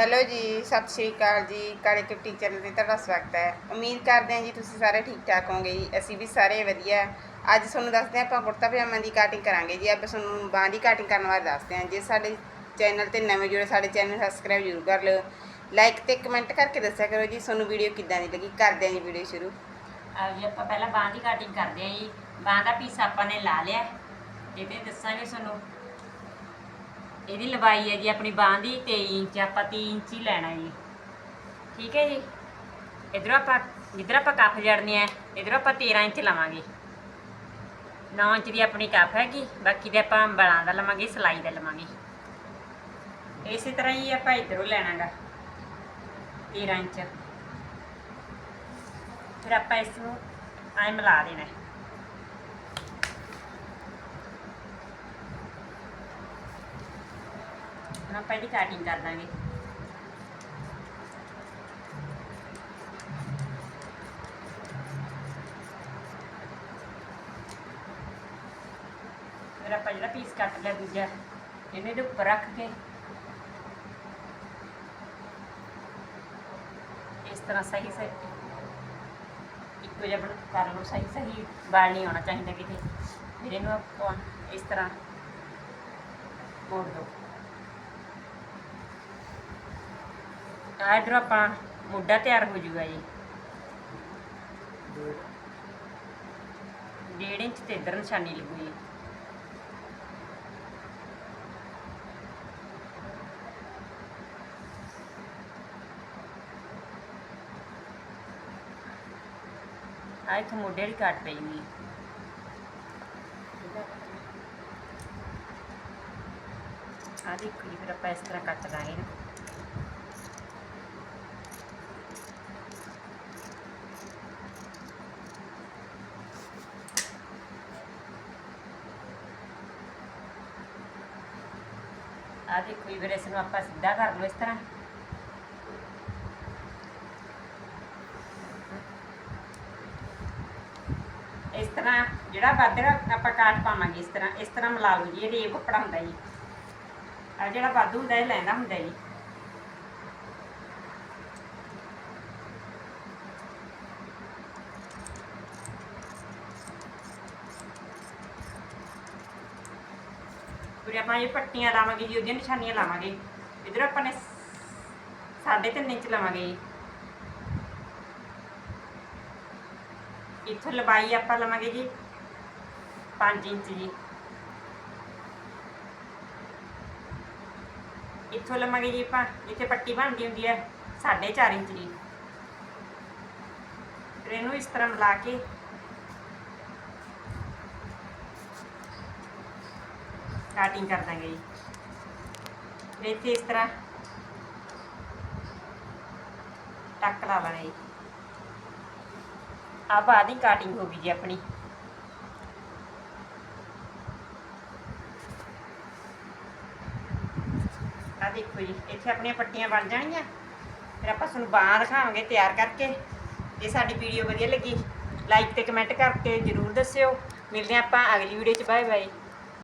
Hello ਜੀ, ਸਤਿ ਸ਼੍ਰੀ ਅਕਾਲ ਜੀ। ਕਾਲੇ ਕਿੱਟੀ ਚੈਨਲ ਤੇ ਤੁਹਾਡਾ ਸਵਾਗਤ ਹੈ। ਉਮੀਦ ਕਰਦੇ ਹਾਂ ਜੀ ਤੁਸੀਂ ਸਾਰੇ ਠੀਕ ਠਾਕ ਹੋਗੇ ਜੀ। ਅਸੀਂ ਵੀ ਸਾਰੇ ਵਧੀਆ। ਅੱਜ ਤੁਹਾਨੂੰ ਦੱਸਦੇ ਹਾਂ, ਆਪਾਂ ਕੁੜਤਾ ਪਜਾਮਾ ਦੀ ਕਾਟਿੰਗ ਕਰਾਂਗੇ ਜੀ। ਆਪਾਂ ਤੁਹਾਨੂੰ ਬਾਂਹ ਦੀ ਕਾਟਿੰਗ ਕਰਨ ਬਾਰੇ ਦੱਸਦੇ ਹਾਂ। ਜੇ ਸਾਡੇ ਚੈਨਲ ਤੇ ਨਵੇਂ ਜੁੜੇ, ਸਾਡੇ ਚੈਨਲ ਸਬਸਕ੍ਰਾਈਬ ਜ਼ਰੂਰ ਕਰ ਲਿਓ। ਲਾਈਕ ਤੇ ਕਮੈਂਟ ਕਰਕੇ ਦੱਸਿਆ ਕਰੋ ਜੀ, ਤੁਹਾਨੂੰ ਵੀਡੀਓ ਕਿੱਦਾਂ ਦੀ ਲੱਗੀ? ਕਰਦੇ ਹਾਂ ਜੀ ਵੀਡੀਓ ਸ਼ੁਰੂ। ਆ ਜੀ, ਆਪਾਂ ਪਹਿਲਾਂ ਬਾਂਹ ਦੀ ਕਟਿੰਗ ਕਰਦੇ ਹਾਂ ਜੀ। ਬਾਂਹ ਦਾ ਪੀਸ ਆਪਾਂ ਨੇ ਲਾ ਲਿਆ। ਇਹਦੇ ਦੱਸਾਂਗੇ ਤੁਹਾਨੂੰ। ਇਹਦੀ ਲੰਬਾਈ ਹੈ ਜੀ ਆਪਣੀ ਬਾਂਹ ਦੀ 23 ਇੰਚ, ਆਪਾਂ 3 ਇੰਚ ਹੀ ਲੈਣਾ ਜੀ। ਠੀਕ ਹੈ ਜੀ? ਇਧਰੋਂ ਆਪਾਂ ਜਿੱਧਰ ਆਪਾਂ ਕੱਫ ਜੜਨੀ ਹੈ ਇਧਰੋਂ ਆਪਾਂ 13 ਇੰਚ ਲਵਾਂਗੇ। 9 ਇੰਚ ਦੀ ਆਪਣੀ ਕੱਫ ਹੈਗੀ, ਬਾਕੀ ਦੇ ਆਪਾਂ ਬਲਾਂ ਦਾ ਲਵਾਂਗੇ, ਸਲਾਈ ਦਾ ਲਵਾਂਗੇ। ਇਸੇ ਤਰ੍ਹਾਂ ਹੀ ਆਪਾਂ ਇਧਰੋਂ ਲੈਣਾਗਾ 13 ਇੰਚ। ਫਿਰ ਆਪਾਂ ਇਸ ਨੂੰ ਐਂ ਮਿਲਾ ਦੇਣਾ ਹੈ। ਹੁਣ ਆਪਾਂ ਇਹਦੀ ਕਟਿੰਗ ਕਰ ਦਾਂਗੇ। ਫਿਰ ਆਪਾਂ ਜਿਹੜਾ ਪੀਸ ਕੱਟ ਲਿਆ ਦੂਜਾ, ਇਹਨੇ ਦੇ ਉੱਪਰ ਰੱਖ ਕੇ ਇਸ ਤਰ੍ਹਾਂ ਸਹੀ ਸਹੀ, ਇੱਕੋ ਜਿਹਾ ਬਣ, ਕਰ ਲਓ ਸਹੀ ਸਹੀ ਬਾਲ ਨਹੀਂ ਆਉਣਾ ਚਾਹੀਦਾ ਕਿਤੇ। ਫਿਰ ਇਹਨੂੰ ਆਪਾਂ ਇਸ ਤਰ੍ਹਾਂ ਮੋੜ ਦਿਓ ਆਹ ਇੱਧਰੋਂ ਆਪਾਂ ਮੁੱਢਾ ਤਿਆਰ ਹੋ ਜੂਗਾ ਜੀ। ਡੇਢ ਇੰਚ ਤੇ ਇੱਧਰ ਨਿਸ਼ਾਨੀ ਲੱਗੂ ਜੀ। ਆਹ ਇੱਥੇ ਮੋਢੇ ਵਾਲੀ ਕੱਟ ਪਈ ਹੋਈ ਆ ਦੇਖੋ ਜੀ, ਫਿਰ ਆਪਾਂ ਇਸ ਤਰ੍ਹਾਂ ਕੱਟ ਲਾਂਗੇ ਨਾ। ਆ ਦੇਖੋ ਜੀ, ਫਿਰ ਇਸ ਨੂੰ ਆਪਾਂ ਸਿੱਧਾ ਕਰ ਲਓ ਇਸ ਤਰ੍ਹਾਂ। ਇਸ ਤਰ੍ਹਾਂ ਜਿਹੜਾ ਵਾਧਰਾ ਆਪਾਂ ਕਾਟ ਪਾਵਾਂਗੇ ਇਸ ਤਰ੍ਹਾਂ। ਇਸ ਤਰ੍ਹਾਂ ਮਿਲਾ ਲਓ ਜੀ, ਇਹ ਰੇਪ ਕੱਪੜਾ ਹੁੰਦਾ ਜੀ। ਆ ਜਿਹੜਾ ਵਾਧੂ ਹੁੰਦਾ, ਇਹ ਲੈਂਦਾ ਹੁੰਦਾ ਜੀ। ਫਿਰ ਆਪਾਂ ਇਹ ਪੱਟੀਆਂ ਲਾਵਾਂਗੇ ਜੀ, ਉਹਦੀਆਂ ਨਿਸ਼ਾਨੀਆਂ ਲਾਵਾਂਗੇ। ਇਧਰ ਆਪਾਂ ਨੇ 3.5 ਇੰਚ ਲਵਾਂਗੇ ਜੀ। ਇੱਥੋਂ ਲੰਬਾਈ ਆਪਾਂ ਲਵਾਂਗੇ ਜੀ 5 ਇੰਚ ਜੀ। ਇੱਥੋਂ ਲਵਾਂਗੇ ਜੀ ਆਪਾਂ, ਜਿੱਥੇ ਪੱਟੀ ਬਣਦੀ ਹੁੰਦੀ ਹੈ 4.5 ਇੰਚ ਜੀ। ਫਿਰ ਇਹਨੂੰ ਇਸ ਤਰ੍ਹਾਂ ਮਿਲਾ ਕੇ ਕਟਿੰਗ ਕਰ ਦਾਂਗੇ ਜੀ। ਇੱਥੇ ਇਸ ਤਰ੍ਹਾਂ ਟੱਕ ਲਾ ਲੈਣਾ ਜੀ। ਆ ਬਾਅਦ ਹੀ ਕਟਿੰਗ ਹੋ ਗਈ ਜੀ ਆਪਣੀ। ਆ ਦੇਖੋ ਜੀ, ਇੱਥੇ ਆਪਣੀਆਂ ਪੱਟੀਆਂ ਬਣ ਜਾਣਗੀਆਂ। ਫਿਰ ਆਪਾਂ ਤੁਹਾਨੂੰ ਬਾਹਾਂ ਦਿਖਾਵਾਂਗੇ ਤਿਆਰ ਕਰਕੇ। ਜੇ ਸਾਡੀ ਵੀਡੀਓ ਵਧੀਆ ਲੱਗੀ ਲਾਈਕ ਤੇ ਕਮੈਂਟ ਕਰਕੇ ਜਰੂਰ ਦੱਸਿਓ। ਮਿਲਦੇ ਹਾਂ ਆਪਾਂ ਅਗਲੀ ਵੀਡੀਓ 'ਚ। Bye bye